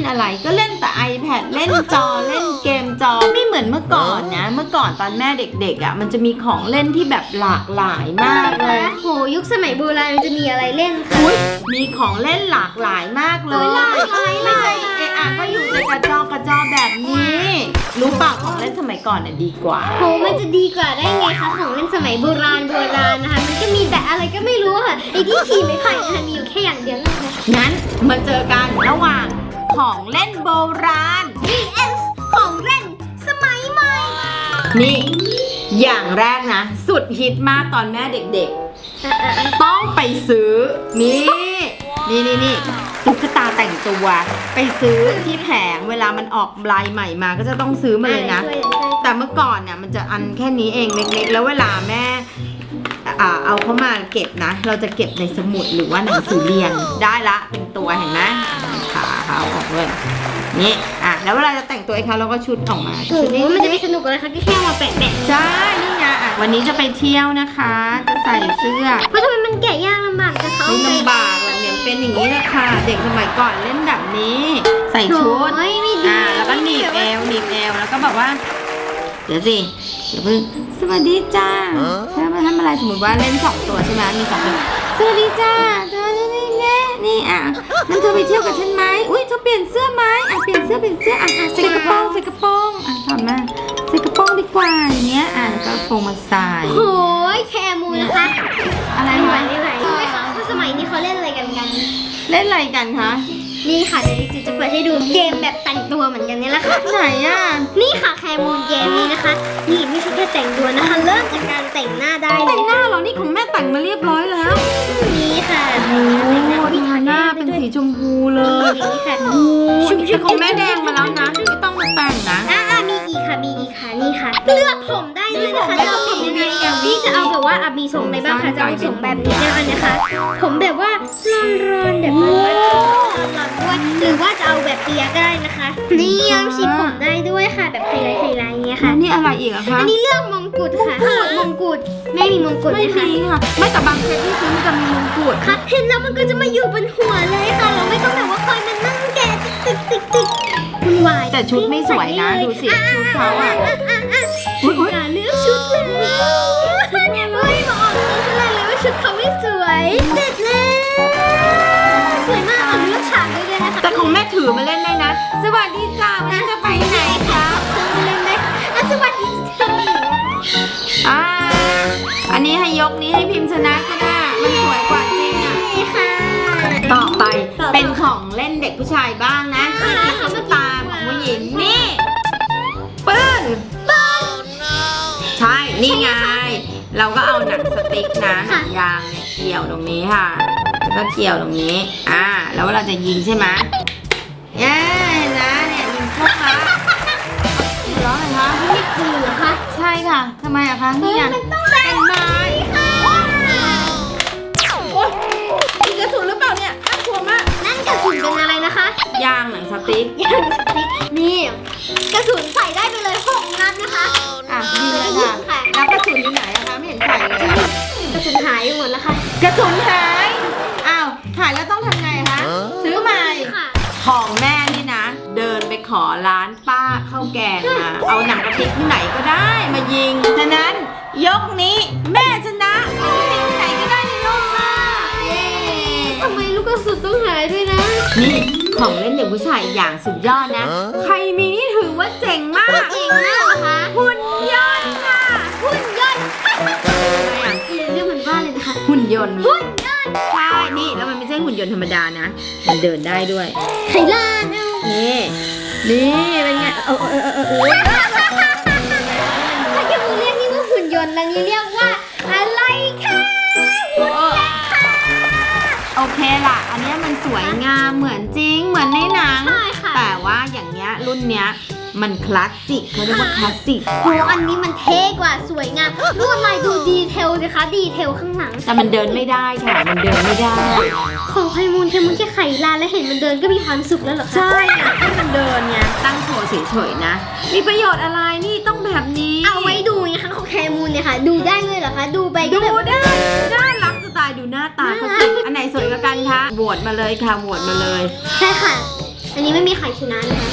นอะไรก็เล่นแต่ iPad เล่นจอเล่นเกมจอไม่เหมือนเมื่อก่อนนะ เมื่อก่อนตอนแม่เด็กๆอะมันจะมีของเล่นที่แบบหลากหลายมากเลย โหยุคสมัยโบราณมันจะมีอะไรเล่นคะอุ๊ยมีของเล่นหลากหลายมากเลโอ้ยยหลากหลายไม่ใช่หลากหลายเอะอะก็อยู่ในกระจอกระจอแบบนี้ รู้เปล่าของเล่นสมัยก่อนน่ะดีกว่า โหมันจะดีกว่าได้ไงคะของเล่นสมัยโบราณโบราณนะคะ มันก็มีแต่อะไรก็ไม่รู้ค่ะไอ้ที่ขี่ไม้ไผ่นะคะมีอยู่แค่อย่างเดียวนะคะงั้นมาเจอกันระหว่าง ของเล่นโบราณ VS ของเล่นสมัยใหม่ นี่ อย่างแรกนะ สุดฮิตมากตอนแม่เด็กๆ ต้องไปซื้อ นี่ นี่นี่นี่ตุ๊กตาแต่งตัว ไปซื้อที่แผงเวลามันออกลายใหม่มาก็จะต้องซื้อมาเลยนะ แต่เมื่อก่อนเนี่ยมันจะอันแค่นี้เองเล็กๆ แล้วเวลาแม่อ่าเอาเขามาเก็บนะ เราจะเก็บในสมุดหรือว่าหนังสือเรียนได้ละเป็นตัวเห็นไหม ขาเขาออกเลยนี่อะแล้วเวลาจะแต่งตัวไอ้เขาเราก็ชุดออกมาโอ้ชุดโหนี้มันจะไม่สนุกอะไรคะก็แค่มาแปะแปะใช่นี่ไงอะวันนี้จะไปเที่ยวนะคะ จะใส่เสื้อเพราะทำไมมันแกะยากลำบากจะเขาไม่ลำบากหรอกเนี่ยเป็นอย่างนี้แหละค่ะเด็กสมัยก่อนเล่นแบบนี้ ใส่ชุดโอ้ยไม่ดีอ่าแล้วก็หนีบเอวหนีบเอวแล้วก็แบบว่าเดี๋ยวสิเดี๋ยวเพิ่งสวัสดีจ้าเธอมาทำอะไรสมมติว่าเล่นสองตัวใช่ไหมมีสองตัวสวัสดีจ้าเธอ นี่นี่นี่นี่อะมันเธอไปเที่ยวกับฉันไหมอุ้ยเธอเปลี่ยนเสื้อไหมอะเปลี่ยนเสื้อเปลี่ยนเสื้ออะใส่กระโปรงใส่กระโปรงอะถอดมาใส่กระโปรงดีกว่าอย่างเงี้ยอะแล้วก็กระโปรงมาใส่โอ้ยแคมูนะคะอะไรไม่ไหวคะไม่ไหวรู้ไหมคะว่าสมัยนี้เขาเล่นอะไรกันกัน เล่นอะไรกันคะ นี่ค่ะเดี๋ยวจิ๋วจะเปิดให้ดูเกมแบบแต่งตัวเหมือนกันนี่แหละค่ะไหนอะนี่ค่ะแคมูนเกมนี้นะคะ นี่ไม่ใช่แค่แต่งตัวนะคะเริ่มจากการแต่งหน้าได้เลแต่ยงหน้าเหรอนี่ของแม่แต่งมาเรียบร้อยแล้วนี่ค่ะโอ้แต่งหน้าทาหน้าเป็นสีชมพูเลยนี่ค่ะโอ้แต่ของแม่แดงมาแล้วนะไม่ต้องมาแต่งนะ อ่ามีอีกค่ะมีอีกค่ะ นี่ค่ะ เลือกผมได้ด้วยนะคะเลือกผมยังไงนี่จะเอาแบบว่าอะมีทรงอะไรบ้างคะจะเอาทรงแบบนี้ได้นะคะ ผมแบบว่าร้อนๆแบบร้อนๆด้วยหรือว่าจะเอาแบบเปียก็ได้นะคะ นี่เอาสีผมได้ด้วยค่ะ แบบไฮไลท์ไฮไลท์เงี้ยแล้ค่ะวนี่อะไรอีกอะคะอันนี้เลือกมงกุฎค่ะมงกุฎแม่มีมงกุฎไม่ไหมคะมีค่ะ ไม่แต่บางเซตที่ซื้อมันจะมีมงกุฎค่ะ เห็นแล้วมันก็จะมาอยู่บนหัวเลยค่ะ เราไม่ต้องแบบว่าคอยมานั่งแกะติ๊กติ๊กติ๊กคุณวายแต่ชุดไม่สวยนะดูสิชุดเขาอะ อะอะอะอุ๊ยอุ๊ย อย่าเลือกชุดเลยเฮ้ยมาออกตัวขนาดเลยว่าชุดเขาไม่สวยเสร็จแล้ว สวยมากเอาเลือกฉากได้เลยนะคะแต่ของแม่ถือมาเล่นได้นะ สวัสดีจ้าวันนี้จะไปไหนคะเครื่องเล่นได้ค่ะอะสวัสดีค่ะอ่าอันนี้ให้ยกนี้ให้พิมพ์ชนะก็ได้ มันสวยกว่าจริงอะนี่ค่ะ ต่อไปเป็นของเล่นเด็กผู้ชายบ้างนะที่เป็นตุ๊กตา หนังสติ๊กนะหนังยางเนี่ยเกี่ยวตรงนี้ค่ะ แล้วก็เกี่ยวตรงนี้ อ่า แล้วเราจะยิงใช่ไหมเย้เห็นนะเนี่ยยิงเข้ามาร้องอะไรคะนี่คือเหรอคะใช่ค่ะทำไมอะคะนี่ไงมันต้องเป็ เอาหนังกระติกที่ไหนก็ได้มายิงฉะนั้น ยกนี้แม่ชนะเอากระติกที่ไหนก็ได้ในโลกมาเย้ทำไมลูกกระสุนต้องหายด้วยนะ นี่ของเล่นเด็กผู้ชายอย่างสุดยอดนะ ใครมีนี่ถือว่าเจ๋งมากจริงมากเหรอคะหุ่นยนต์ค่ะหุ่นยนต์เรื่องมันว่าเลยนะคะหุ่นยนต์หุ่นยนต์ใช่นี่แล้วมันไม่ใช่หุ่นยนต์ธรรมดานะ มันเดินได้ด้วยไขลานเอานี่นี่เป็นไงเออเออเออเออเออ เงี้ยรุ่นเนี้ยมันคลาสสิกเขาเรียกว่าคลาสสิกโหอันนี้มันเท่กว่าสวยงามลวดลายดูดีเทลสิคะดีเทลข้างหลัง แต่มันเดินไม่ได้ค่ะ มันเดินไม่ได้ ของไคมูลแค่มูลแค่ไขลานแล้วเห็นมันเดินก็มีความสุขแล้วเหรอคะใช่อะให้มันเดินไงตั้งโชว์เฉยๆนะ มีประโยชน์อะไรนี่ต้องแบบนี้ เอาไว้ดูไงคะของแคมูลเนี่ยค่ะ ดูได้เลยเหรอคะ ดูไปก็ดูแบบได้น่ารักจะตายดูหน้าตาเขาสิน่ารักอันไหนสวยกว่ากันคะโหวตมาเลยค่ะโหวตมาเลย ใช่ค่ะ อันนี้ไม่มีใครชนะนะคะ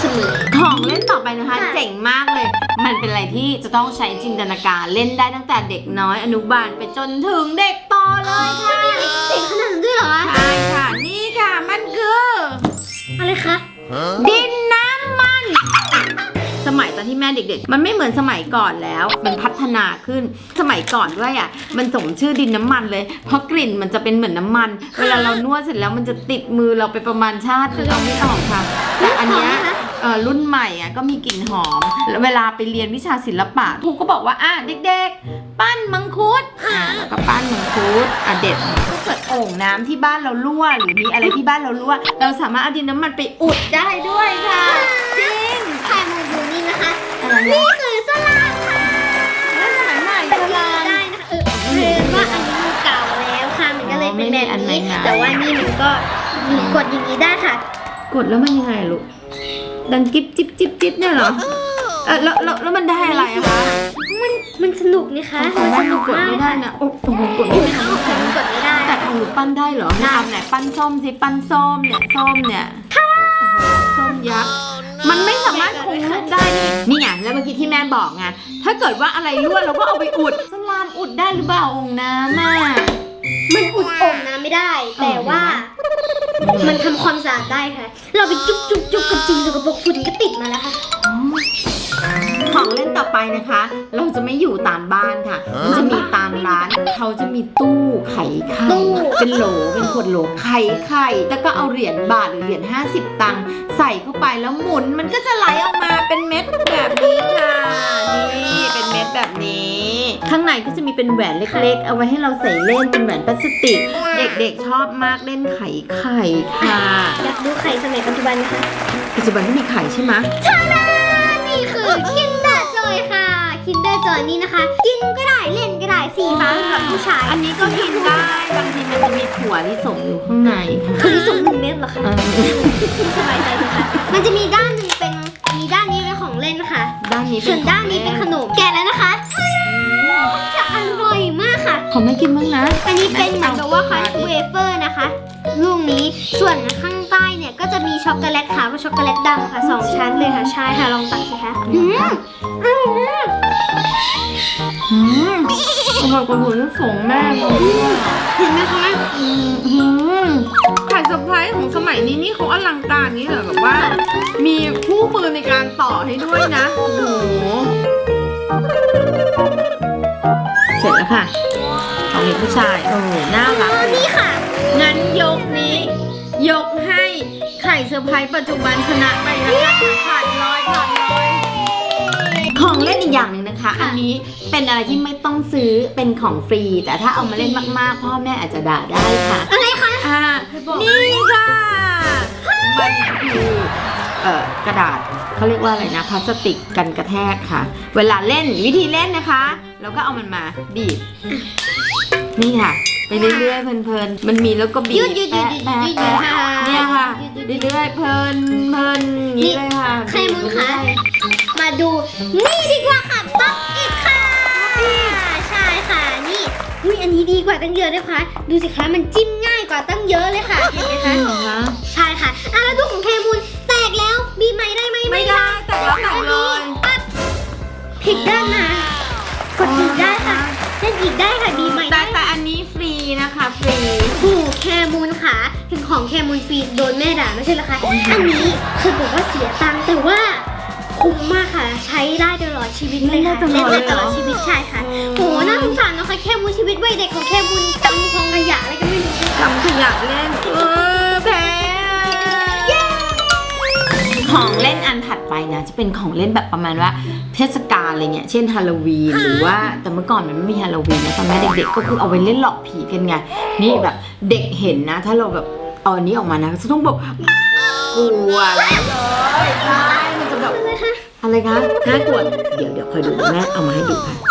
เสมอ ของเล่นต่อไปนะคะ ค่ะ เจ๋งมากเลย มันเป็นอะไรที่จะต้องใช้จินตนาการเล่นได้ตั้งแต่เด็กน้อยอนุบาลไปจนถึงเด็กโตเลยค่ะ เด็กๆมันไม่เหมือนสมัยก่อนแล้ว มันพัฒนาขึ้น สมัยก่อนด้วยอะ มันสมชื่อดินน้ำมันเลย เพราะกลิ่นมันจะเป็นเหมือนน้ำมัน เวลาเรานวดเสร็จแล้วมันจะติดมือเราไปประมาณชาตินึงเอาไม่ออกค่ะ แต่อันเนี้ย เออรุ่นใหม่อะก็มีกลิ่นหอมแล้วเวลาไปเรียนวิชาศิลปะครูก็บอกว่าอะเด็กๆ ปั้นมังคุดอะแล้วก็ปั้นมังคุดอะเด็ดถ้าเกิดโอ่งน้ำที่บ้านเรารั่ว หรือมีอะไรที่บ้านเรารั่ว เราสามารถเอาดินน้ำมันไปอุดได้ด้วยค่ะ นะนี่คือสลามค่ะแล้วสมัยใหม่เป็นโบที่ราณได้นะคะเออเรียนว่าอันนี้มันเก่าแล้วค่ะ มันก็เลยเป็นแบบอ๋อไม่มีอันนี้ใหม่ๆแต่ว่านี่มันก็มีกดอย่างนี้ได้ค่ะ กดแล้วมันยังไงลูก ดังกิ๊บจิ๊บจิ๊บจิ๊บเนี่ยเหรอ เออแล้วแล้วแล้วมันได้อะไรอะคะมันมันสนุกนี่คะของมันแม่สหนูนุกกดมากไม่ได้ค่ะนะ โอ้โหกดเห็ไม่นไหมได้คะของผมกดไม่ได้ แต่ของหนูปั้นได้เหรอได้ทำไหนปั้นส้มสิ ปั้นส้มเนี่ย ส้มเนี่ยโอ้โหส้มยักษ์ มันไม่สามารถคงรูปได้นี่นี่ไงแล้วเมื่อกี้ที่แม่บอกไงถ้าเกิดว่าอะไรรั่วเราก็เอาไปอุดสลามอุดได้หรือเปล่าองค์น้ำอะ มันอุดโอ่งน้ำไม่ได้ แต่ว่า มันทำความสะอาดได้ค่ะ เราไปจุ๊บจุ๊บจุ๊บกับจริงกับ นต่อไปนะคะ เราจะไม่อยู่ตามบ้านค่ะ มันจะมีตามร้าน เขาจะมีตู้ไข่ไข่ตู้เป็นโหลเป็นขวดโหลไข่ไข่แล้วก็เอาเหรียญบาทหรือเหรียญ50 ตังค์ใส่เข้าไปแล้วหมุน มันก็จะไหลออกมาเป็นเม็ดแบบนี้ค่ะนี่เป็นเม็ดแบบนี้ ข้างในก็จะมีเป็นแหวนเล็กๆ เอาไว้ให้เราใส่เล่นเป็นแหวนพลาสติก เด็กๆชอบมากเล่นไข่ไข่ค่ะอยากดูไข่สมัยปัจจุบันนะคะปัจจุบันก็มีไข่ใช่ไหมนี่คือ Kinder Joy ค่ะ Kinder Joy นี่นะคะ กินก็ได้เล่นก็ได้สีฟ้าสำหรับผู้ชายอันนี้ก็กินได้ บางทีมันจะมีถั่วลิสงอยู่ข้างในค่ะคือที่สุดหนึ่งเม็ดเหรอคะเออสบายใจเลยค่ะมันจะมีด้านหนึ่งเป็นมีด้านนี้เป็นของเล่นค่ะ ด้านนี้เป็ส่วนด้านนี้เป็นขนมแกะแล้วนะคะจะอร่อยมากค่ะ ขอไม่กินบ้างนะอันนี้เป็นเหมือนกับว่าคล้ายเวเฟอร์นะคะลูกนี้ส่วนข้างใต้เนี่ยก็จะมีช็อกโกแลตขาวกับช็อกโกแลตดำค่ะสองชั้นเลยค่ะใช่ค่ะลองตักสิคะอืมอร่อยมาก อืมอร่อยกว่าถั่วลิสงแม่เลยเห็นไหมคะอืมอืมไข่เซอร์ไพรส์ของสมัยนี้นี่เขาอลังการนี้เหรอแบบว่า มีคู่มือในการต่อให้ด้วยนะ โอ้โห เสร็จแล้วค่ะ ของเด็กผู้ชายโอ้โหน่ารักเลยนี่ค่ะ งั้นยกนี้ ยกให้ไข่เซอร์ไพรส์ปัจจุบันชนะไปนะคะผ่านร้อยผ่านร้อย ของเล่นอีกอย่างหนึ่ง นะคะ อันนี้เป็นอะไรที่ไม่ต้องซื้อเป็นของฟรี แต่ถ้าเอามาเล่นมากๆ พ่อแม่อาจจะด่าได้ค่ะ อะไรคะอ่านี่ค่ะ มันคือเอ่อกระดาษเขาเรียกว่าอะไรนะพลาสติกกันกระแทกค่ะ เวลาเล่นวิธีเล่นนะคะ แล้วก็เอามันมาบีบ นี่ค่ะ ไปเรื่อยๆเพลินๆมันมีแล้วก็บีบยืดยืดยืดยืดแปะยืดแปะค่ะเนี่ยค่ะยืดยืด เรื่อยๆเพลินเพลินอย่างนี้เลยค่ะใครมุนคะ มาดูนี่ดีกว่าค่ะป๊อปอีกค่ะใช่ค่ะนี่อุ้ยอันนี้ดีกว่าตั้งเยอะเลยค่ะดูสิคะมันจิ้มง่ายกว่าตั้งเยอะเลยค่ะเห็นไหมจริคะงเหรอคะใช่ค่ะอะแล้วดูของเคมูลแตกแล้วบีบใหม่ได้ไหมไม่ได้แต่แล้วแต่เลยปั๊บพลิกด้านมากดอีกได้ค่ะเล่นอีกได้ค่ะบีบใหม่แต่ได้แต่อันนี้ฟรีนะคะฟรีโอ้โหแคมูลค่ะถึงของแคมูลฟรีโดนแม่ด่าไม่ใช่เหรอคะอันนี้คือบอกว่าเสียตังค์แต่ว่า คุ้มมากค่ะ ใช้ได้ตลอดชีวิตเลยค่ะเล่นได้ตลอดเลยเล่นได้ตลอดชีวิตใช่ค่ะโหน่าสงสารนะคะแค่มูลชีวิตวัยเด็กของแค่มูลจำของขยะอะไรก็ไม่รู้ทำขยะเล่นเออแพ้ของเล่นอันถัดไปนะจะเป็นของเล่นแบบประมาณว่าเทศกาลอะไรเงี้ยเช่นฮาโลวีนหรือว่าแต่เมื่อก่อนมันไม่มีฮาโลวีนนะตอนแม่เด็กๆก็คือเอาไว้เล่นหลอกผีกันไงนี่แบบเด็กเห็นนะ ถ้าเราแบบเอาอันนี้ออกมานะจะต้องแบบกลัวเลยใช่มันจะ แบบอะไรคะอะไรคะน่ากลัวเดี๋ยวเดี๋ยวคอยดูแม่เอามาให้ดูค่ะ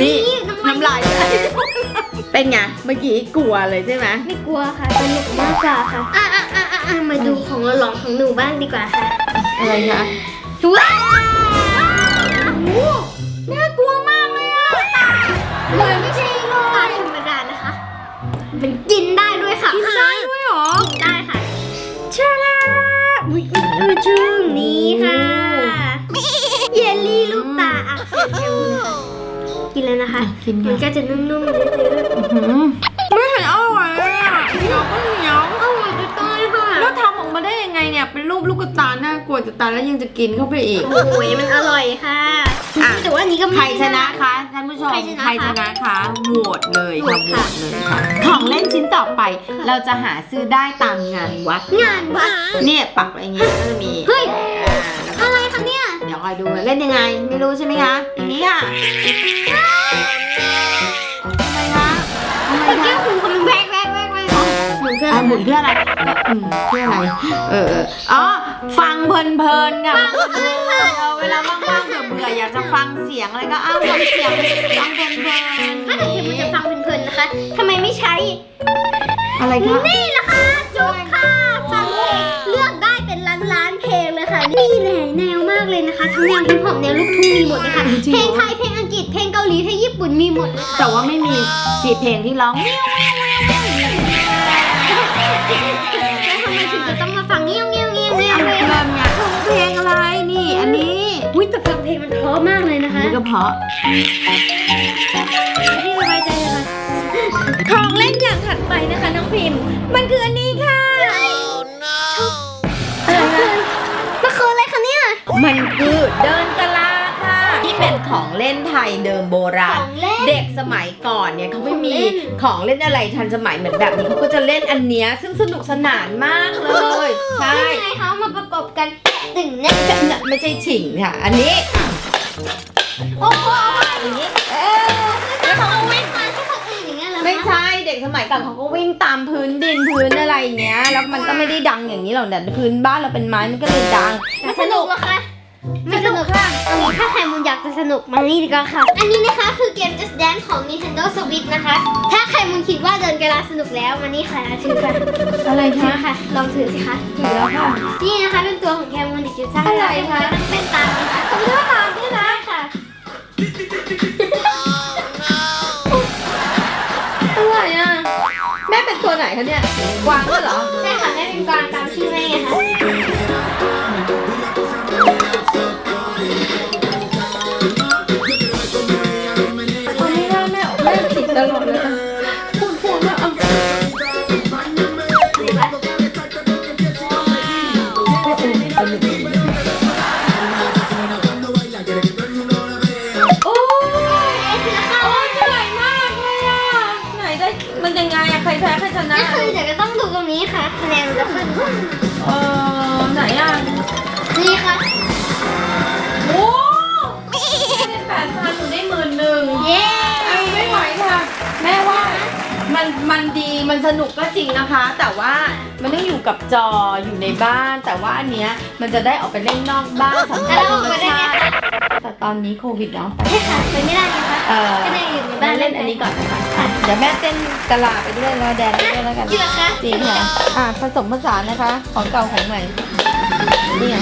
นิ้วเลยนะคะนี่น้ำมันน้ำลายไหลเป็นไงเมื่อกี้กลัวเลยใช่ไหมไม่กลัวค่ะสนุกมากกว่าค่ะอะอะอะอะอะมาดูของหลองของหนูบ้างดีกว่าค่ะอะไรคะว้าวโอ้น่ากลัวมากเลยอะเลยไม่ใช่ลูกตาธรรมดานะคะมันกินได้ แล้วนะคะ กินมันค่ะก็จะนุ่มๆเนื้อไม่เห็นอร่อยเลยอะเหนียวก็เหนียวๆอร่อยจะตายค่ะ แล้วทำออกมาได้ยังไงเนี่ย เป็นรูปลูกตาน่ากลัวจะตายแล้วยังจะกินเข้าไปอีก โอ้ยมันอร่อยค่ะอะ แต่ว่าอันนี้ก็ไม่ ใครชนะคะท่านผู้ชมใครชนะใครชนะคะโหวตเลยค่ะโหโหววตตค่ะเลยค่ะของเล่นชิ้นต่อไป เราจะหาซื้อได้ตามงานวัด งานวัดเนี่ยปักไว้อย่างงี้ก็จะมีเฮ้ยอ่าแล้วก็อะไรคะเนี่ย เดี๋ยวคอยดูเล่นยังไง ไม่รู้ใช่ไหมคะอย่างนี้ค่ะ ทำไมคะทำไมแก้คะวหูเขามันแวกแวกแวกแวกเหมือนเพื่อนอะหมุนเพื่ออะไรก็อืมเพื่ออะไร เออเอออ๋อ ฟังเพลินๆค่ะเออเวลาว่างๆเบื่อๆอยากจะฟังเสียงอะไรก็อ้าวฟังเสียงฟังเพลินๆถ้าเกิดคุณจะฟังเพลินๆนะคะทำไมไม่ใช้ อะไรคะ นี่แหละค่ะจุกค่ะ ฟังเพลงเลือกได้เป็นล้านล้านๆเพลงเลยค่ะมีหลายแนว เลยนะคะ ทั้งแนวฮิปฮอปแนวลูกทุ่งมีหมดเลยค่ะเพลงไทยเพลงอังกฤษเพลงเกาหลีเพลงญี่ปุ่นมีหมดเลยค่ะแต่ว่าไม่มีสีเพลงที่ร้อง แล้วทำไมถึงจะต้องมาฟังเงี้ยวเงี้ยวเงี้ยวเงี้ยวเอาเลยเพลินไงเพลงอะไรนี่ อันนี้อุ้ยแต่ฟังเพลงมันเพราะมากเลยนะคะ นี่ก็เพราะที่สบายใจเลยค่ะ ของเล่นอย่างถัดไปนะคะน้องพิมพ์ มันคืออันนี้ค่ะ มันคือเดินกะลาค่ะ ที่เป็นของเล่นไทยเดิมโบราณของเล่น เด็กสมัยก่อนเนี่ยเขาไม่มีของเล่นของเล่นอะไรทันสมัยเหมือนแบบนี้เขาก็จะเล่นอันเนี้ยซึ่งสนุกสนานมากเลยใช่ยังไงคะมาประกบกันตึงแน่ไม่ใช่ฉิงค่ะ อันนี้อะโอ้โหอันนี้เออแล้วเขาเอาไว้มาที่คนอื่นอย่างเงี้ยเหรอคะไม่ใช่เด็กสมัยก่อนเขาก็วิ่งตามพื้นดินพื้นอะไรอย่างเงี้ยแล้วมันก็ไม่ได้ดังอย่างนี้หรอกแต่พื้นบ้านเราเป็นไม้มันก็เลยดังไม่สนุกเหรอคะ ไม่สนุกค่ะเอางี้ถ้าใครมุนอยากจะสนุกมานี่ดีกว่าค่ะ อันนี้นะคะคือเกม Just Dance ของ Nintendo Switch นะคะ ถ้าใครมุนคิดว่าเดินกระลาสนุกแล้วมานี่ค่ะถือค่ะอะไรถืคะอค่ะ ลองถือสิคะถือแล้วค่ะ นี่นะคะเป็นตัวของแคมูนดิจิตอลอะไรคะมันเป็นตามนะคะต้องเลือกตามด้วยนะค่ะอะไรอะ แม่เป็นตัวไหนคะเนี่ย กวางด้วยเหรอ ใช่ค่ะแม่เป็นกวางตามชื่อแม่ไงคะ ตลอดเลยอะพูดพูดว่าเอาโอ้ยเอ๊ะคือนะคะโอ้ยเหนื่อยมากเลยอะ ไหนได้ มันยังไงอะใครแพ้ใครชนะก็คือเดี๋ยวก็ต้องดูตรงนี้ค่ะคะแนนมันจะขึ้นค่ะเออไหนอะนี่ค่ะโอ้เป็นแปดพันหนูได้หมื่นหนึ่ง เย้ มันมันดีมันสนุกก็จริงนะคะ แต่ว่ามันต้องอยู่กับจออยู่ในบ้าน แต่ว่าอันเนี้ยมันจะได้ออกไปเล่นนอกบ้านสัมผัสธรรมชาติแต่ตอนนี้โควิดเนาะไปใช่ค่ะไปไม่ได้นะคะเออก็ได้อยู่ในแม่บ้านเล่นอันนี้ก่อนนะคะเดี๋ยวแม่เต้นกะลาไปด้วยแล้วแดนไปด้วยแล้วกันจริงเหรอคะจริงค่ะอะผสมผสานนะคะ ของเก่าของใหม่นี่ไง